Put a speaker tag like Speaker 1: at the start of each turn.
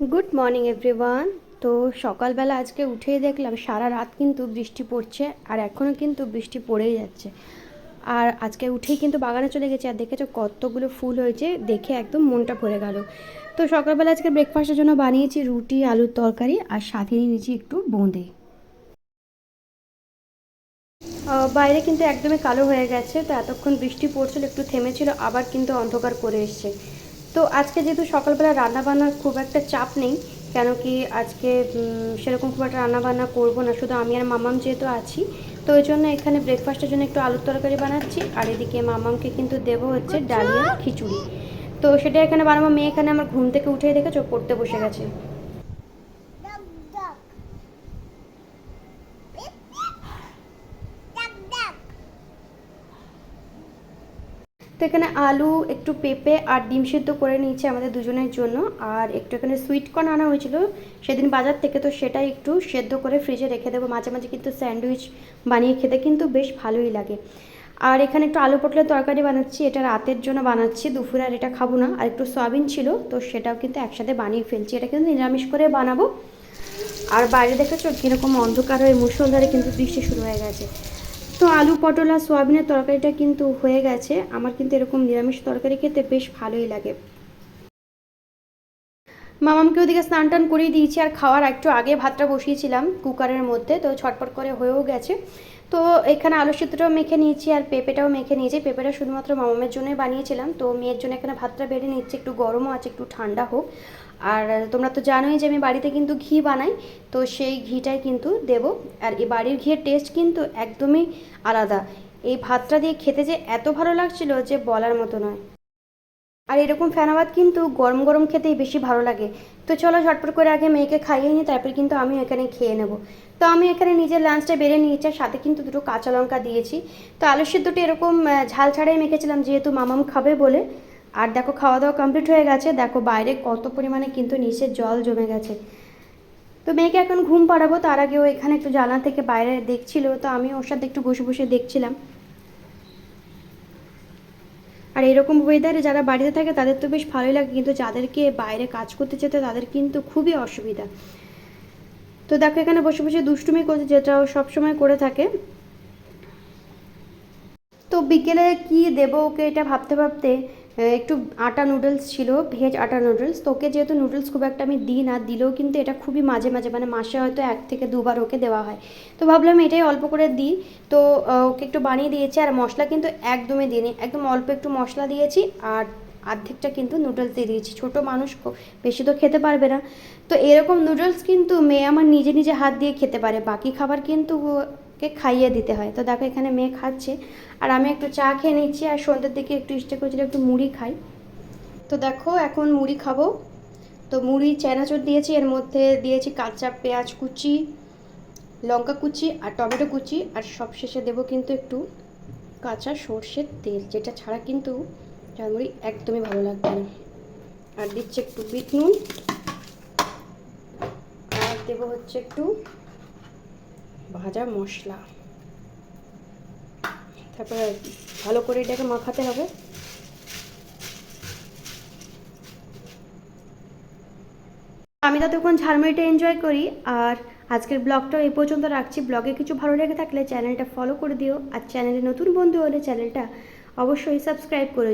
Speaker 1: Good morning everyone তো সকালবেলা আজকে উঠেই দেখলাম সারা রাত কিন্তু বৃষ্টি পড়ছে, আর এখনও কিন্তু বৃষ্টি পড়েই যাচ্ছে। আর আজকে উঠেই কিন্তু বাগানে চলে গেছে, আর দেখেছ কতগুলো ফুল হয়েছে, দেখে একদম মনটা ভরে গেল। তো সকালবেলা আজকে ব্রেকফাস্টের জন্য বানিয়েছি রুটি, আলুর তরকারি, আর সাথে নিয়েছি একটু বোঁদে। বাইরে কিন্তু একদমই কালো হয়ে গেছে, তো এতক্ষণ বৃষ্টি পড়ছিল, একটু থেমেছিল, আবার কিন্তু অন্ধকার করে এসছে। তো আজকে যেহেতু সকালবেলা রান্নাবান্নার খুব একটা চাপ নেই, কেন কি আজকে সেরকম খুব একটা রান্নাবান্না করব না, শুধু আমি আর মামাম যেহেতু আছি, তো ওই জন্য এখানে ব্রেকফাস্টের জন্য একটু আলুর তরকারি বানাচ্ছি, আর এদিকে মামামকে কিন্তু দেব হচ্ছে ডালিয়া খিচুড়ি। তো সেটা এখানে বানাবো, মেয়ে এখানে আমার ঘুম থেকে উঠে দেখেছ, পড়তে বসে গেছে। তো এখানে আলু, একটু পেঁপে আর ডিম সিদ্ধ করে নিয়েছি আমাদের দুজনের জন্য। আর একটু এখানে সুইট কর্ন আনা হয়েছিল। সেদিন বাজার থেকে তো সেটাই একটু সেদ্ধ করে ফ্রিজে রেখে দেবো। মাঝে মাঝে কিন্তু স্যান্ডউইচ বানিয়ে খেতে কিন্তু বেশ ভালোই লাগে। আর এখানে একটু আলু পটলের তরকারি বানাচ্ছি। এটা রাতের জন্য বানাচ্ছি, দুপুরে আর এটা খাব না। আর একটু সয়াবিন ছিল, তো সেটাও কিন্তু একসাথে বানিয়ে ফেলছি। এটা কিন্তু নিরামিষ করে বানাবো। আর বাইরে দেখেছ কীরকম অন্ধকার হয়ে মুসলধারে কিন্তু বৃষ্টি শুরু হয়ে গেছে। তো আলু, পটল আর সোয়াবিনের তরকারিটা কিন্তু হয়ে গেছে। আমার কিন্তু এরকম নিরামিষ তরকারি খেতে বেশ ভালোই লাগে। মামামকে ওদিকে স্নান টান করিয়ে দিয়েছি আর খাওয়ার একটু আগে ভাতটা বসিয়েছিলাম কুকারের মধ্যে, তো ছটপট করে হয়েও গেছে। তো এখানে আলু সিদ্ধটাও মেখে নিয়েছি আর পেঁপেটাও মেখে নিয়েছি। পেঁপেটা শুধুমাত্র মামামের জন্যই বানিয়েছিলাম, তো মেয়ের জন্য এখানে ভাতটা বেড়ে নিচ্ছি, একটু গরমও আছে, একটু ঠান্ডা হোক। আর তোমরা তো জানোই যে আমি বাড়িতে কিন্তু ঘি বানাই, তো সেই ঘিটাই কিন্তু দেব। আর এই বাড়ির ঘিয়ের টেস্ট কিন্তু একদমই আলাদা। এই ভাতটা দিয়ে খেতে যে এত ভালো লাগছিল যে বলার মতো নয়। আর এরকম ফেনাবাদ কিন্তু গরম গরম খেতেই বেশি ভালো লাগে। তো চলো ঝটপট করে আগে মেয়েকে খাইয়ে নিই, তারপর কিন্তু আমি এখানে খেয়ে নেব। তো আমি এখানে নিজের লাঞ্চটা বেড়ে নিয়েছি সাথে কিন্তু দুটো কাঁচা লঙ্কা দিয়েছি। তো আলু সিদ্ধটি এরকম ঝাল ছাড়াই মেখেছিলাম, যেহেতু মামাম খাবে বলে। আর দেখো খাওয়া দাওয়া কমপ্লিট হয়ে গেছে, দেখো বাইরে কত পরিমাণে কিন্তু নিচে জল জমে গেছে। তো মেয়েকে এখন ঘুম পাড়াবো, তার আগে ও এখানে একটু জানলা থেকে বাইরে দেখছিল, তো আমি ওর সাথে একটু বসে বসে দেখছিলাম। আর এরকম ওয়েদারে যারা বাড়িতে থাকে, তাদের তো বেশ ভালোই লাগে। কিন্তু যাদেরকে বাইরে কাজ করতে যেতে তাদের কিন্তু খুবই অসুবিধা। তো দেখো, এখানে বসে বসে দুষ্টুমি করছে, যেটা ও সবসময় করে থাকে। তো বিকেলে কি দেব ওকে এটা ভাবতে ভাবতে একটু আটা নুডলস ছিল, ভেজ আটা নুডলস তো ওকে যেহেতু নুডলস খুব একটা আমি দিই না, দিলেও কিন্তু এটা খুবই মাঝে মাঝে মানে মাসে হয়তো এক থেকে দুবার ওকে দেওয়া হয়। তো ভাবলাম এটাই অল্প করে দিই। তো ওকে একটু বানিয়ে দিয়েছি, আর মশলা কিন্তু একদমই দিইনি। একদম অল্প একটু মশলা দিয়েছি, আর অর্ধেকটা কিন্তু নুডলস দিয়ে দিয়েছি। ছোটো মানুষ কো- বেশি তো খেতে পারবে না। তো এরকম নুডলস কিন্তু মেয়ে আমার নিজে নিজে হাত দিয়ে খেতে পারে। বাকি খাবার কিন্তু ওকে খাইয়ে দিতে হয়। তো দেখো এখানে মেয়ে খাচ্ছে। আর আমি একটু চা খেয়ে নিচ্ছি আর সন্ধ্যের দিকে একটু ইচ্ছে করছিল একটু মুড়ি খাই। তো দেখো এখন মুড়ি খাব। তো মুড়ি চানাচুর দিয়েছি। এর মধ্যে দিয়েছি কাঁচা পেঁয়াজ কুচি, লঙ্কা কুচি আর টমেটো কুচি। আর সবশেষে দেবো কিন্তু একটু কাঁচা সর্ষের তেল, যেটা ছাড়া কিন্তু ঝালমুড়ি একদমই ভালো লাগবে না। আর দিচ্ছে একটু বিট নুন। আর দেবো হচ্ছে একটু ভাজা মশলা। তারপরে ভালো করে এটাকে মাখাতে হবে। আমি ততক্ষণ ঝালমুড়িটা এনজয় করি। আর আজকের ব্লগটা এই পর্যন্ত রাখছি। ব্লগে কিছু ভালো লেগে থাকলে চ্যানেলটা ফলো করে দিও। আর চ্যানেলে নতুন বন্ধু হলে চ্যানেলটা অবশ্যই সাবস্ক্রাইব করে